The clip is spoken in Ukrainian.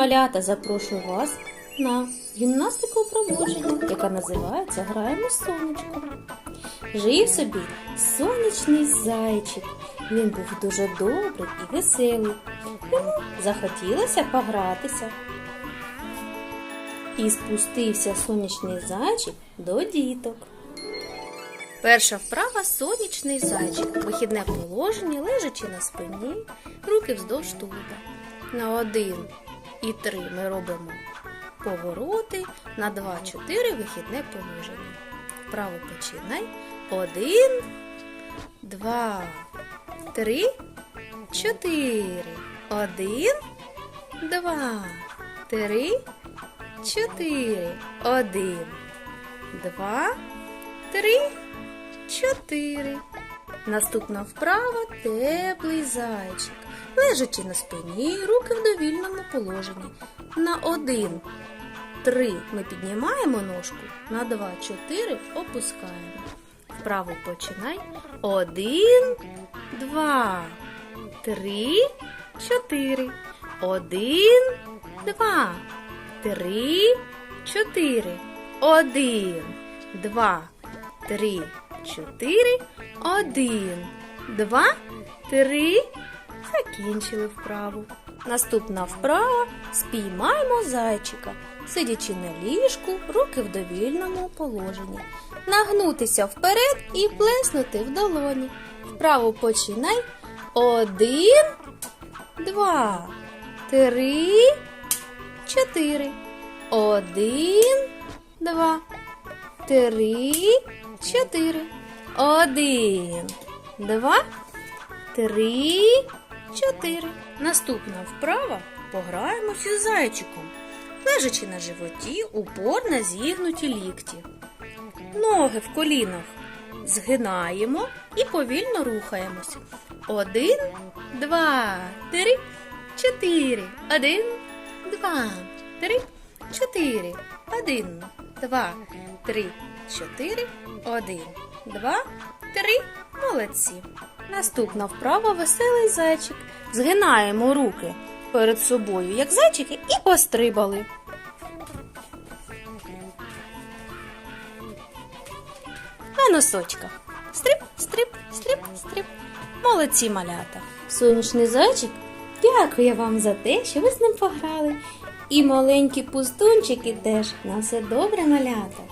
малята, запрошую вас на гімнастику пробудження, яка називається Граємо з сонечком. Жив собі сонячний зайчик. Він був дуже добрий і веселий. Йому захотілося погратися. І спустився сонячний зайчик до діток. Перша вправа сонячний зайчик. Вихідне положення, лежачи на спині, руки вздовж тулуба. На один і три ми робимо повороти, на два, чотири вихідне положення. Вправо починай. Один, два, три, чотири. Один, два, три, чотири. Один, два, три, чотири. Наступна вправа теплий зайчик. Лежачи на спині, руки в довільному положенні. На один, три ми піднімаємо ножку, на два, чотири опускаємо. Вправо починай. Один, два, три, чотири. Один, два, три, чотири. Один, два, три, чотири. Один, два, три. Закінчили вправу. Наступна вправа спіймаємо зайчика, сидячи на ліжку, руки в довільному положенні. Нагнутися вперед і плеснути в долоні. Вправо починай. Один, два, три, чотири. Один, два, три, чотири. Один, два, три, чотири. Наступна вправа пограємося з зайчиком. Лежачи на животі, упор на зігнуті лікті. Ноги в колінах згинаємо і повільно рухаємось. Один, два, три, чотири. Один, два, три, чотири. Один, два, три, чотири. Один, два, три. Молодці. Наступна вправа веселий зайчик. Згинаємо руки перед собою, як зайчики, і пострибали. На носочках. Стрип, стрип, стрип, стрип. Молодці малята. Сонячний зайчик дякує вам за те, що ви з ним пограли. І маленькі пустунчики теж на все добре малята.